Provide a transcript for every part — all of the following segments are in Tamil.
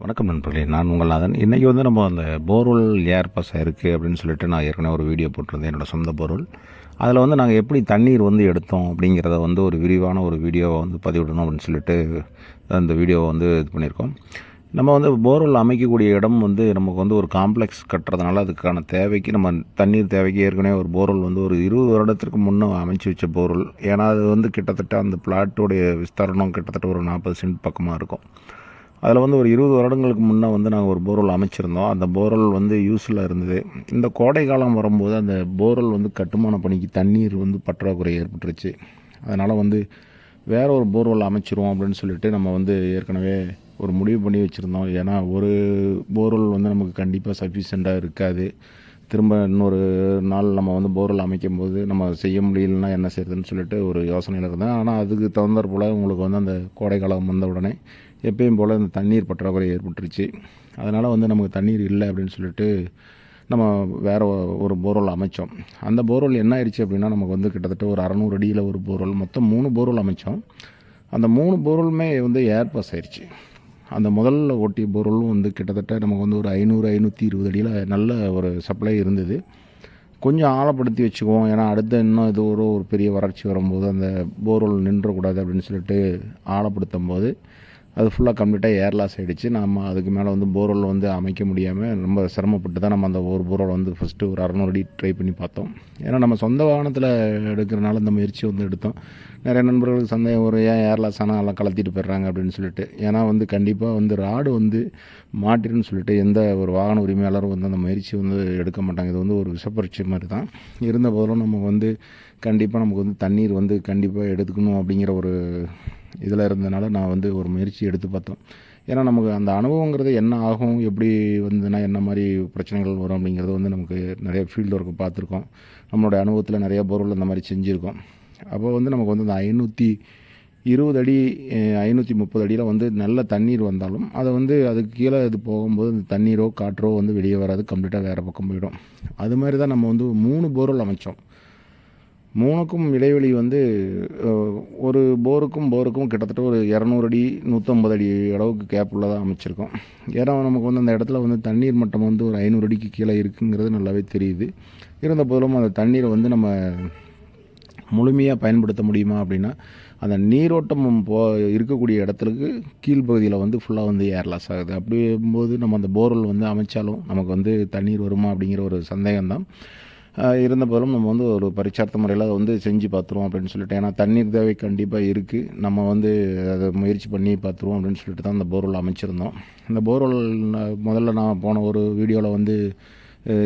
வணக்கம் நண்பர்களே. நான் உங்கள் நாதன். இன்றைக்கி வந்து நம்ம அந்த போர்வெல் ஏர் பாஸ் இருக்குது அப்படின்னு சொல்லிட்டு நான் ஏற்கனவே ஒரு வீடியோ போட்டிருந்தேன் என்னோடய சொந்த போர்வெல். அதில் வந்து நாங்கள் எப்படி தண்ணீர் வந்து எடுத்தோம் அப்படிங்கிறத வந்து ஒரு விரிவான ஒரு வீடியோவை வந்து பதிவிடணும் அப்படின்னு சொல்லிட்டு அந்த வீடியோவை வந்து இது பண்ணியிருக்கோம். நம்ம வந்து போர்வெல் அமைக்கக்கூடிய இடம் வந்து நமக்கு வந்து ஒரு காம்ப்ளெக்ஸ் கட்டுறதுனால அதுக்கான தேவைக்கு நம்ம தண்ணீர் தேவைக்கு ஏற்கனவே ஒரு போர்வெல் வந்து ஒரு இருபது வருடத்திற்கு முன்னே அமைச்சு வச்ச போர்வெல். ஏன்னா அது வந்து கிட்டத்தட்ட அந்த பிளாட்டோடைய விஸ்தரணம் கிட்டத்தட்ட ஒரு நாற்பது சென்ட் பக்கமாக இருக்கும். அதில் வந்து ஒரு இருபது வருடங்களுக்கு முன்னே வந்து நாங்கள் ஒரு போர்வெல் அமைச்சிருந்தோம். அந்த போர்வெல் வந்து யூஸில் இருந்தது. இந்த கோடை காலம் வரும்போது அந்த போர்வெல் வந்து கட்டுமான பணிக்கு தண்ணீர் வந்து பற்றாக்குறை ஏற்பட்டுருச்சு. அதனால் வந்து வேற ஒரு போர்வெல் அமைச்சிருவோம் அப்படின்னு சொல்லிட்டு நம்ம வந்து ஏற்கனவே ஒரு முடிவு பண்ணி வச்சுருந்தோம். ஏன்னா ஒரு போர்வெல் வந்து நமக்கு கண்டிப்பாக சஃபிஷியண்ட்டாக இருக்காது. திரும்ப இன்னொரு நாள் நம்ம வந்து போர்வெல் அமைக்கும் போது நம்ம செய்ய முடியலன்னா என்ன செய்யறதுன்னு சொல்லிட்டு ஒரு யோசனையில் இருந்தேன். ஆனால் அதுக்கு தகுந்தாற் போல் உங்களுக்கு வந்து அந்த கோடைக்காலம் வந்த உடனே எப்பயும் போல் இந்த தண்ணீர் பற்றாக்குறை ஏற்பட்டுருச்சு. அதனால் வந்து நமக்கு தண்ணீர் இல்லை அப்படின்னு சொல்லிட்டு நம்ம வேறு ஒரு போர்வெல் அமைச்சோம். அந்த போர்வெல் என்ன ஆயிடுச்சு அப்படின்னா நமக்கு வந்து கிட்டத்தட்ட ஒரு அறநூறு அடியில் ஒரு போர்வெல் மொத்தம் மூணு போர்வெல் அமைச்சோம். அந்த மூணு போர்வெலுமே வந்து ஏர் பாஸ் ஆயிடுச்சு அந்த முதல்ல ஓட்டிய போர்வெலும் வந்து கிட்டத்தட்ட நமக்கு வந்து ஒரு ஐநூறு ஐநூற்றி இருபது அடியில் நல்ல ஒரு சப்ளை இருந்தது. கொஞ்சம் ஆழப்படுத்தி வச்சுக்குவோம். ஏன்னா அடுத்த இன்னும் இது ஒரு ஒரு பெரிய வறட்சி வரும்போது அந்த போர்வெல் நின்றக்கூடாது அப்படின்னு சொல்லிட்டு ஆழப்படுத்தும் போது அது ஃபுல்லாக கம்ப்ளீட்டாக ஏர் லாஸ் ஆகிடுச்சு நம்ம அதுக்கு மேலே வந்து போர்வெல் வந்து அமைக்க முடியாமல் ரொம்ப சிரமப்பட்டு தான் நம்ம அந்த ஒரு போர்வெல் வந்து ஃபஸ்ட்டு ஒரு அறநூறு அடி ட்ரை பண்ணி பார்த்தோம். ஏன்னா நம்ம சொந்த வாகனத்தில் எடுக்கிறனால இந்த முயற்சி வந்து எடுத்தோம். நிறைய நண்பர்களுக்கு சந்தேகம் ஒரு ஏன் ஏர் லாஸ் ஆனால் எல்லாம் கலத்திட்டு போயிடுறாங்க? அப்படின்னு சொல்லிட்டு. ஏன்னா வந்து கண்டிப்பாக வந்து ராடு வந்து மாட்டிருன்னு சொல்லிட்டு எந்த ஒரு வாகன உரிமையாளரும் வந்து அந்த முயற்சி வந்து எடுக்க மாட்டாங்க. இது வந்து ஒரு விஷப்பரட்சி மாதிரி தான். இருந்த போதிலும் நமக்கு வந்து கண்டிப்பாக நமக்கு வந்து தண்ணீர் வந்து கண்டிப்பாக எடுத்துக்கணும் அப்படிங்கிற ஒரு இதில் இருந்ததுனால நான் வந்து ஒரு முயற்சி எடுத்து பார்த்தோம். ஏன்னா நமக்கு அந்த அனுபவங்கிறது என்ன ஆகும் எப்படி வந்ததுன்னா என்ன மாதிரி பிரச்சனைகள் வரும் அப்படிங்கிறது வந்து நமக்கு நிறைய ஃபீல்டு ஒர்க்கு பார்த்துருக்கோம். நம்மளுடைய அனுபவத்தில் நிறைய பொருள் அந்த மாதிரி செஞ்சுருக்கோம். அப்போ வந்து நமக்கு வந்து அந்த ஐநூற்றி இருபது அடி ஐநூற்றி முப்பது அடியில் வந்து நல்ல தண்ணீர் வந்தாலும் அதை வந்து அதுக்கு கீழே இது போகும்போது அந்த தண்ணீரோ காற்றோ வந்து வெளியே வராது கம்ப்ளீட்டாக வேறு பக்கம் போயிடும். அது மாதிரி தான் நம்ம வந்து மூணு போர்வெல் அமைச்சோம். மூணுக்கும் இடைவெளி வந்து ஒரு போருக்கும் போருக்கும் கிட்டத்தட்ட ஒரு இரநூறு அடி நூற்றம்பது அடி அளவுக்கு கேப் உள்ளதாக அமைச்சிருக்கோம். ஏன்னா நமக்கு வந்து அந்த இடத்துல வந்து தண்ணீர் மட்டம் வந்து ஒரு ஐநூறு அடிக்கு கீழே இருக்குங்கிறது நல்லாவே தெரியுது. இருந்த போதிலும் அந்த தண்ணீரை வந்து நம்ம முழுமையாக பயன்படுத்த முடியுமா அப்படின்னா அந்த நீரோட்டம் போ இருக்கக்கூடிய இடத்துக்கு கீழ்ப்பகுதியில் வந்து ஃபுல்லாக வந்து ஏர் லாஸ் ஆகுது. அப்படிங்கும்போது நம்ம அந்த போர்வெல் வந்து அமைச்சாலும் நமக்கு வந்து தண்ணீர் வருமா அப்படிங்கிற ஒரு சந்தேகம்தான். இருந்த போதிலும் நம்ம வந்து ஒரு பரிச்சார்த்த முறையில் அதை வந்து செஞ்சு பார்த்துருவோம் அப்படின்னு சொல்லிட்டு. ஏன்னா தண்ணீர் தேவை கண்டிப்பாக இருக்குது நம்ம வந்து அதை முயற்சி பண்ணி பார்த்துருவோம் அப்படின்னு சொல்லிட்டு தான் அந்த போர்வெல் அமைச்சிருந்தோம். இந்த போர்வெல் முதல்ல நான் போன ஒரு வீடியோவில் வந்து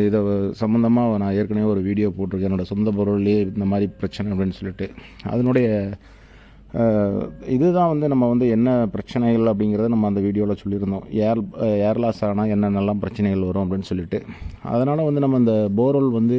இதை சம்மந்தமாக நான் ஏற்கனவே ஒரு வீடியோ போட்டிருக்கேன். என்னோடய சொந்த பொருள்லேயே இந்த மாதிரி பிரச்சனை அப்படின்னு சொல்லிட்டு. அதனுடைய இதுதான் வந்து நம்ம வந்து என்ன பிரச்சனைகள் அப்படிங்கிறத நம்ம அந்த வீடியோவில் சொல்லியிருந்தோம். ஏர் ஏர் லாஸ் ஆனால் என்னென்னலாம் பிரச்சனைகள் வரும் அப்படின்னு சொல்லிட்டு. அதனால் வந்து நம்ம இந்த போர்வெல் வந்து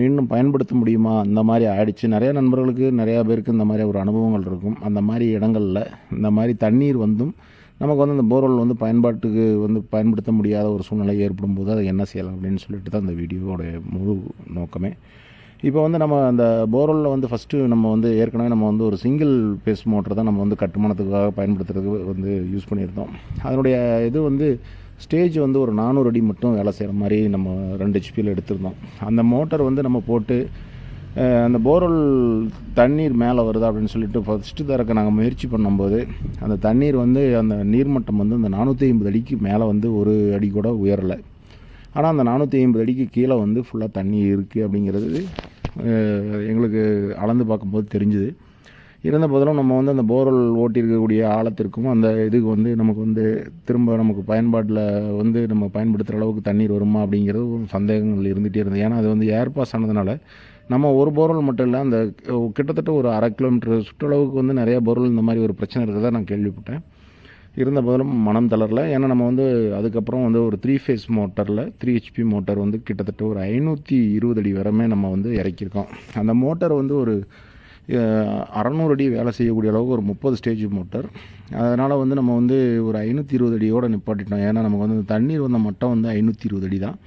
மீண்டும் பயன்படுத்த முடியுமா? அந்த மாதிரி ஆயிடுச்சு. நிறையா நண்பர்களுக்கு நிறையா பேருக்கு இந்த மாதிரி ஒரு அனுபவங்கள் இருக்கும். அந்த மாதிரி இடங்களில் இந்த மாதிரி தண்ணீர் வந்தும் நமக்கு வந்து அந்த போர்வெல் வந்து பயன்பாட்டுக்கு வந்து பயன்படுத்த முடியாத ஒரு சூழ்நிலை ஏற்படும் போது அதை என்ன செய்யலாம் அப்படின்னு சொல்லிட்டு தான் அந்த வீடியோவோட முழு நோக்கமே. இப்போ வந்து நம்ம அந்த போர்வெல்லில் வந்து ஃபஸ்ட்டு நம்ம வந்து ஏற்கனவே நம்ம வந்து ஒரு சிங்கிள் பேஸ் மோட்டர் தான் நம்ம வந்து கட்டுமானத்துக்காக பயன்படுத்துறதுக்கு வந்து யூஸ் பண்ணியிருந்தோம். அதனுடைய இது வந்து ஸ்டேஜ் வந்து ஒரு நானூறு அடி மட்டும் வேலை செய்கிற மாதிரி நம்ம ரெண்டு ஹெச்பியில் எடுத்திருந்தோம். அந்த மோட்டர் வந்து நம்ம போட்டு அந்த போர்வெல் தண்ணீர் மேலே வருதா அப்படின்னு சொல்லிட்டு ஃபஸ்ட்டு தரக்க நாங்கள் முயற்சி பண்ணும்போது அந்த தண்ணீர் வந்து அந்த நீர்மட்டம் வந்து அந்த நானூற்றி ஐம்பது அடிக்கு மேலே வந்து ஒரு அடி கூட உயரலை. ஆனால் அந்த நானூற்றி ஐம்பது அடிக்கு கீழே வந்து ஃபுல்லாக தண்ணி இருக்குது அப்படிங்கிறது எங்களுக்கு அளந்து பார்க்கும்போது தெரிஞ்சுது. இருந்த போதிலும் நம்ம வந்து அந்த போர்வெல் ஓட்டியிருக்கக்கூடிய ஆழத்திற்கும் அந்த இதுக்கு வந்து நமக்கு வந்து திரும்ப நமக்கு பயன்பாட்டில் வந்து நம்ம பயன்படுத்துகிற அளவுக்கு தண்ணீர் வருமா அப்படிங்கிறது ஒரு சந்தேகங்கள் இருந்துகிட்டே இருந்தது. ஏன்னா அது வந்து ஏர் பாஸ் ஆனதுனால நம்ம ஒரு போர்வெல் மட்டும் இல்லை அந்த கிட்டத்தட்ட ஒரு அரை கிலோமீட்டர் சுற்றளவுக்கு வந்து நிறைய போர்வெல் இந்த மாதிரி ஒரு பிரச்சனை இருக்கிறதா நான் கேள்விப்பட்டேன். இருந்த போதிலும் மனம் தளரல. ஏன்னா நம்ம வந்து அதுக்கப்புறம் வந்து ஒரு த்ரீ ஃபேஸ் மோட்டரில் த்ரீ ஹெச்பி மோட்டார் வந்து கிட்டத்தட்ட ஒரு ஐநூற்றி இருபது அடி வரமே நம்ம வந்து இறக்கியிருக்கோம். அந்த மோட்டார் வந்து ஒரு அறநூறு அடி வேலை செய்யக்கூடிய அளவுக்கு ஒரு முப்பது ஸ்டேஜ் மோட்டர். அதனால் வந்து நம்ம வந்து ஒரு ஐநூற்றி இருபது அடியோடு நிப்பாட்டிட்டோம். ஏன்னா நமக்கு வந்து தண்ணீர் வந்த மட்டம் வந்து ஐநூற்றி இருபது அடி தான்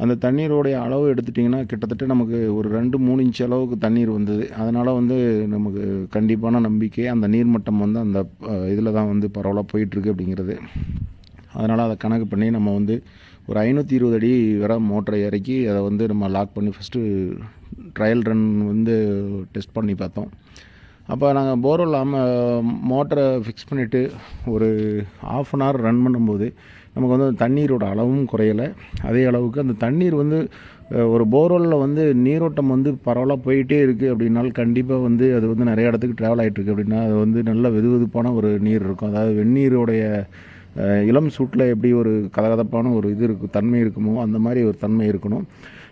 அந்த தண்ணீரோடைய அளவு எடுத்துட்டிங்கன்னா கிட்டத்தட்ட நமக்கு ஒரு ரெண்டு மூணு இன்ச் அளவுக்கு தண்ணீர் வந்தது. அதனால் வந்து நமக்கு கண்டிப்பான நம்பிக்கை அந்த நீர்மட்டம் வந்து அந்த இதில் தான் வந்து பரவலாக போயிட்டுருக்கு அப்படிங்கிறது. அதனால் அதை கணக்கு பண்ணி நம்ம வந்து ஒரு ஐநூற்றி இருபது அடி வர மோட்டரை இறக்கி அதை வந்து நம்ம லாக் பண்ணி ஃபஸ்ட்டு ட்ரையல் ரன் வந்து டெஸ்ட் பண்ணி பார்த்தோம். அப்போ நாங்கள் போர்வெல் இல்லாமல் மோட்டரை ஃபிக்ஸ் பண்ணிவிட்டு ஒரு ஆஃப் அன் ஹவர் ரன் பண்ணும்போது நமக்கு வந்து தண்ணீரோட அளவும் குறையலை. அதே அளவுக்கு அந்த தண்ணீர் வந்து ஒரு போர்வெல்லில் வந்து நீரோட்டம் வந்து பரவலாக போயிட்டே இருக்குது அப்படின்னாலும் கண்டிப்பாக வந்து அது வந்து நிறைய இடத்துக்கு ட்ராவல் ஆகிட்டுருக்கு அப்படின்னா அது வந்து நல்ல வெதுவெதுப்பான ஒரு நீர் இருக்கும். அதாவது வெந்நீரோடைய இளம் சூட்டில் எப்படி ஒரு கதகதப்பான ஒரு இது இருக்கும் தன்மை இருக்குமோ அந்த மாதிரி ஒரு தன்மை இருக்கணும்.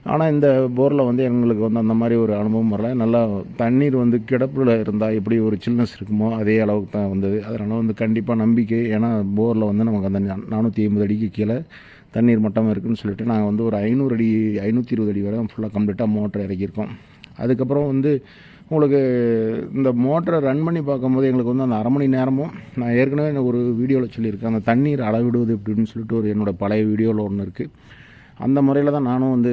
ஆனால் இந்த போரில் வந்து எங்களுக்கு வந்து அந்த மாதிரி ஒரு அனுபவம் வரல. நல்லா தண்ணீர் வந்து கிடப்பில் இருந்தால் எப்படி ஒரு சில்னஸ் இருக்குமோ அதே அளவுக்கு தான் வந்தது. அதனால் வந்து கண்டிப்பாக நம்பிக்கை. ஏன்னா போரில் வந்து நமக்கு அந்த நானூற்றி ஐம்பது அடிக்கு கீழே தண்ணீர் மட்டம் இருக்குதுன்னு சொல்லிட்டு நாங்கள் வந்து ஒரு ஐநூறு அடி ஐநூற்றி இருபது அடி வரை ஃபுல்லாக கம்ப்ளீட்டாக மோட்டர் இறக்கியிருக்கோம். அதுக்கப்புறம் வந்து உங்களுக்கு இந்த மோட்டரை ரன் பண்ணி பார்க்கும்போது எங்களுக்கு வந்து அந்த அரை மணி நேரமும் நான் ஏற்கனவே ஒரு வீடியோவில் சொல்லியிருக்கேன். அந்த தண்ணீர் அளவிடுவது எப்படின்னு சொல்லிட்டு ஒரு என்னோட பழைய வீடியோவில் ஒன்று இருக்குது அந்த முறையில் தான் நானும் வந்து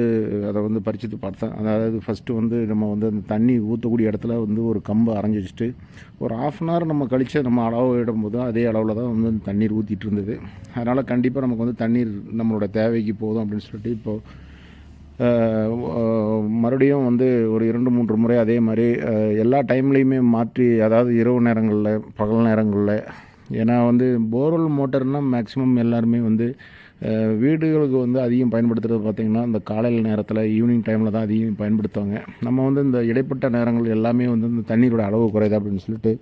அதை வந்து பறிச்சுட்டு பார்த்தேன். அதாவது ஃபஸ்ட்டு வந்து நம்ம வந்து அந்த தண்ணி ஊற்றக்கூடிய இடத்துல வந்து ஒரு கம்பை அரைஞ்சி வச்சுட்டு ஒரு ஆஃப் அன் ஹவர் நம்ம கழித்து நம்ம அளவு இடும்போது அதே அளவில் தான் வந்து தண்ணீர் ஊற்றிட்டு இருந்தது. அதனால் கண்டிப்பாக நமக்கு வந்து தண்ணீர் நம்மளோட தேவைக்கு போதும் அப்படின்னு சொல்லிட்டு இப்போது மறுபடியும் வந்து ஒரு இரண்டு மூன்று முறை அதே மாதிரி எல்லா டைம்லேயுமே மாற்றி அதாவது இரவு நேரங்களில் பகல் நேரங்களில் ஏன்னா வந்து போர்வெல் மோட்டர்னால் மேக்ஸிமம் எல்லாருமே வந்து வீடுகளுக்கு வந்து அதிகம் பயன்படுத்துகிறது பார்த்திங்கன்னா இந்த காலையில் நேரத்தில் ஈவினிங் டைமில் தான் அதிகம் பயன்படுத்துவாங்க. நம்ம வந்து இந்த இடைப்பட்ட நேரங்கள் எல்லாமே வந்து இந்த தண்ணீரோட அளவு குறையுது அப்படின்னு சொல்லிட்டு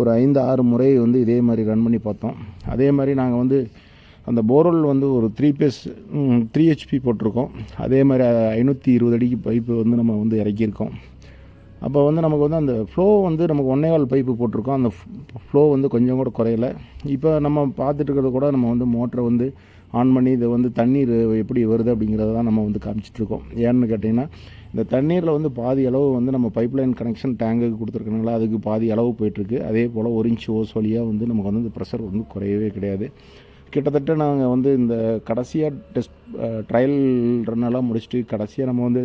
ஒரு ஐந்து ஆறு முறை வந்து இதே மாதிரி ரன் பண்ணி பார்த்தோம். அதே மாதிரி நாங்கள் வந்து அந்த போர்வெல் வந்து ஒரு த்ரீ பேஸ் த்ரீ ஹெச்பி போட்டிருக்கோம். அதே மாதிரி ஐநூற்றி இருபது அடிக்கு பைப்பு வந்து நம்ம வந்து இறக்கியிருக்கோம். அப்போ வந்து நமக்கு வந்து அந்த ஃப்ளோ வந்து நமக்கு ஒன்னே கால் பைப்பு போட்டிருக்கோம். அந்த ஃப்ளோ வந்து கொஞ்சம் கூட குறையல. இப்போ நம்ம பார்த்துட்டு இருக்கிறது கூட நம்ம வந்து மோட்டரை வந்து ஆன் பண்ணி இதை வந்து தண்ணீர் எப்படி வருது அப்படிங்கிறத தான் நம்ம வந்து காமிச்சிட்ருக்கோம் ஏன்னு கேட்டிங்கன்னா இந்த தண்ணீரில் வந்து பாதி அளவு வந்து நம்ம பைப் லைன் கனெக்ஷன் டேங்குக்கு கொடுத்துருக்கனால அதுக்கு பாதி அளவு போயிட்டுருக்கு அதே போல் ஒரு இன்ச் ஓஸ் வழியாக வந்து நமக்கு வந்து இந்த ப்ரெஷர் வந்து குறையவே கிடையாது. கிட்டத்தட்ட நாங்கள் வந்து இந்த கடைசியாக டெஸ்ட் ட்ரையல் ரன்னெல்லாம் முடிச்சுட்டு கடைசியாக நம்ம வந்து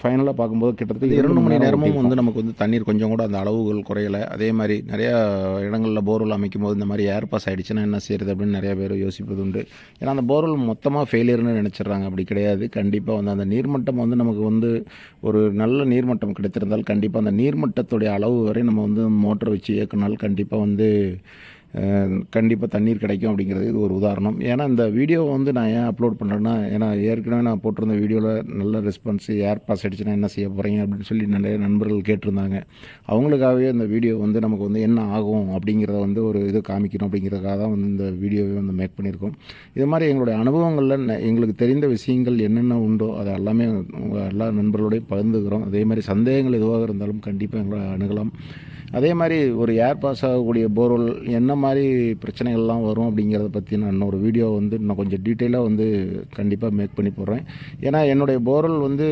ஃபைனலாக பார்க்கும்போது கிட்டத்தட்ட இரண்டு மணி நேரமும் வந்து நமக்கு வந்து தண்ணீர் கொஞ்சம் கூட அந்த அளவுகள் குறையலை. அதே மாதிரி நிறையா இடங்களில் போர்வெல் அமைக்கும் போது இந்த மாதிரி ஏர் பாஸ் ஆகிடுச்சுன்னா என்ன செய்யறது அப்படின்னு நிறைய பேர் யோசிப்பது உண்டு. ஏன்னா அந்த போர்வெல் மொத்தமாக ஃபெயிலியர்னு நினச்சிட்றாங்க. அப்படி கிடையாது. கண்டிப்பாக வந்து அந்த நீர்மட்டம் வந்து நமக்கு வந்து ஒரு நல்ல நீர்மட்டம் கிடைத்திருந்தால் கண்டிப்பாக அந்த நீர்மட்டத்துடைய அளவு வரை நம்ம வந்து மோட்டர் வச்சு இயக்குனால் கண்டிப்பாக வந்து கண்டிப்பாக தண்ணீர் கிடைக்கும் அப்படிங்கிறது இது ஒரு உதாரணம். ஏன்னா இந்த வீடியோ வந்து நான் ஏன் அப்லோட் பண்ணுறேன்னா ஏன்னா ஏற்கனவே நான் போட்டிருந்த வீடியோவில் நல்ல ரெஸ்பான்ஸ் ஏர் பாஸ் அடிச்சுன்னா என்ன செய்ய போகிறீங்க அப்படின்னு சொல்லி நிறைய நண்பர்கள் கேட்டிருந்தாங்க. அவங்களுக்காகவே இந்த வீடியோ வந்து நமக்கு வந்து என்ன ஆகும் அப்படிங்கிறத வந்து ஒரு இது காமிக்கணும் அப்படிங்கிறதுக்காக தான் வந்து இந்த வீடியோவை வந்து மேக் பண்ணியிருக்கோம். இது மாதிரி எங்களுடைய அனுபவங்களில் ந- எங்களுக்கு தெரிந்த விஷயங்கள் என்னென்ன உண்டோ அதை எல்லாமே எல்லா நண்பர்களோடையும் பகிர்ந்துக்கிறோம். அதே மாதிரி சந்தேகங்கள் எதுவாக இருந்தாலும் கண்டிப்பாக எங்களை அணுகலாம். அதே மாதிரி ஒரு ஏர் பாஸ் ஆகக்கூடிய போர்வெல் என்ன மாதிரி பிரச்சனைகள்லாம் வரும் அப்படிங்கிறத பற்றி நான் இன்னொரு வீடியோ வந்து இன்னும் கொஞ்சம் டீட்டெயிலாக வந்து கண்டிப்பாக மேக் பண்ணி போடுறேன். ஏன்னா என்னுடைய போர்வெல் வந்து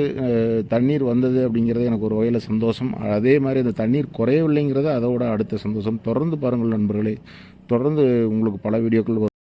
தண்ணீர் வந்தது அப்படிங்கிறது எனக்கு ஒரு வகையில் சந்தோஷம். அதே மாதிரி அந்த தண்ணீர் குறையவில்லைங்கிறது அதோட அடுத்த சந்தோஷம். தொடர்ந்து பாருங்கள் நண்பர்களே. தொடர்ந்து உங்களுக்கு பல வீடியோக்கள் வரும்